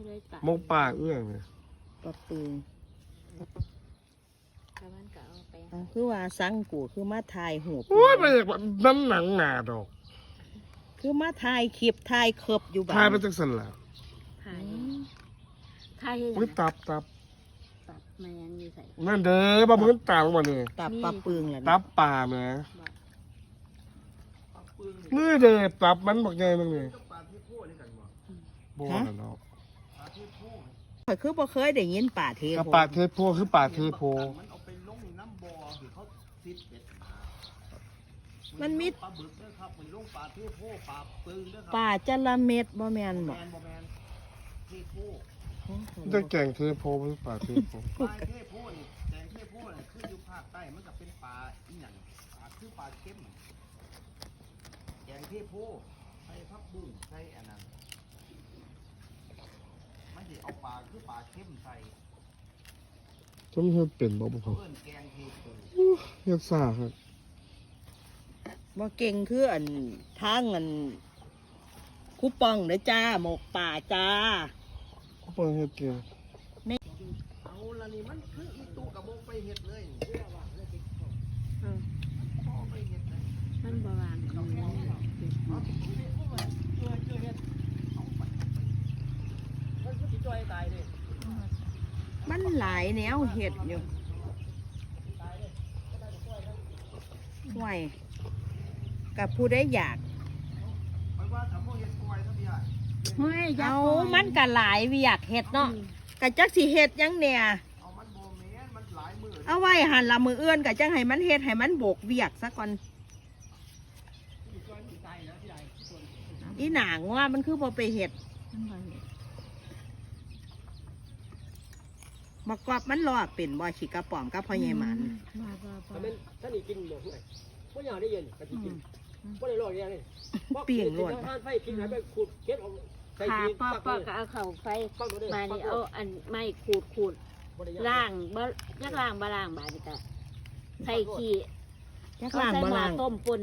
ผู้ใดตายมองปากเอื้องเลยปะปืนชาวบ้านก็เอาไปเอาคือว่าสังกูคือมาถ่ายหูปโอ้ยไปจากน้ำหนังหนาดอกคือมาถ่ายคลิปถ่ายเคิบอยู่บ้าทายนไปจากสลับทาอืยมทายยังอุ้ยไงตับตับตับมันยังมีใส่นั่นเด้อบ้ามึงตาลงมาเนี่ยตับปะปึงแหละตับป่าแหมนี่เด้อตับมันบอกไงมึงเนี่ยโบ้นะเนาะ ข่อยคือบ่เคยได้ยินป่าเทกับโพป่าเทโพคือป่าเทโพมันเอาไปลงน้ำบ่อหรือเขาซิดเบ็ดมามันมีปลาบึกเด้อครับมันลงปลาเทโพปลาปึงเด้อครับป่าจระเม็ดบ่แม่นแมบ่นบ่แมนเทโพจะแก่งเทโพคือป่าเทโพปลาเทโพนี่แกงเทโพนี่คืออยู่ภาคใต้มันก็เป็นปลาอีหยังปลาคือปลาเค็มแกงเทโพใส่ผักบุ้งใส่อันนั้นมันสิเอาปลา คือปลาเค็มใส่จะไม่ใช่เป็นบ่บ่พอเพิ่นแกงเทโพเรียกซ่าครับบ่เก่งคืออันทางอันคูปองเด้อจ้าหมกป่าจ้าก็เปิดเฮ็ดเกี่ยวเอาละนี่มันคืออีตุกับโมไปเฮ็ดเลยนี่ เออ พ่อไปเฮ็ดเลย มันบวางอยู่ใน มันหลายแนวเห็ดอยู่ห่วยกับผู้ได้อยากไปว่าถ้าพ่อเฮ็ดกล้วยซะพี่อะเฮ้ยยัเอากษ์ปล่ยมันก็หลายวิอยากเห็ดเนาะกะจักสิเห็ดหยังเนี่ยเอามันบ่แม่นมันหลายมื้อเอาไว้หันละมือเอื้อนกะจังให้มันเห็ดให้มันโบกเวียกซะก่อนอีหนางว่ามันคือพอไปเห็ด มัน บ่เห็นมากอบมันรอเป็นบ่ฉีกระป๋อมกับพ่อใหญ่หมันบ่บ่บ่ถ้าเป็นท่านนี่กินหมดเลยเพราะอย่างได้เย็นก็จะกินเพราะในโลกนี้นี่เปลี่ยนรวดท่านไฟกินหายไปขูดเก็ดออกใส่ขาทีป้อปักป้อเลยก็เอาเข่าไฟปักเลยมานี่เอาอันไม้ขูดขูดล่างบ่ยักล่างบ่ล่างบาดนี่ก็ใส่ขี้จักเขาล่างใส่บ่หม้อล่างต้มปุ่น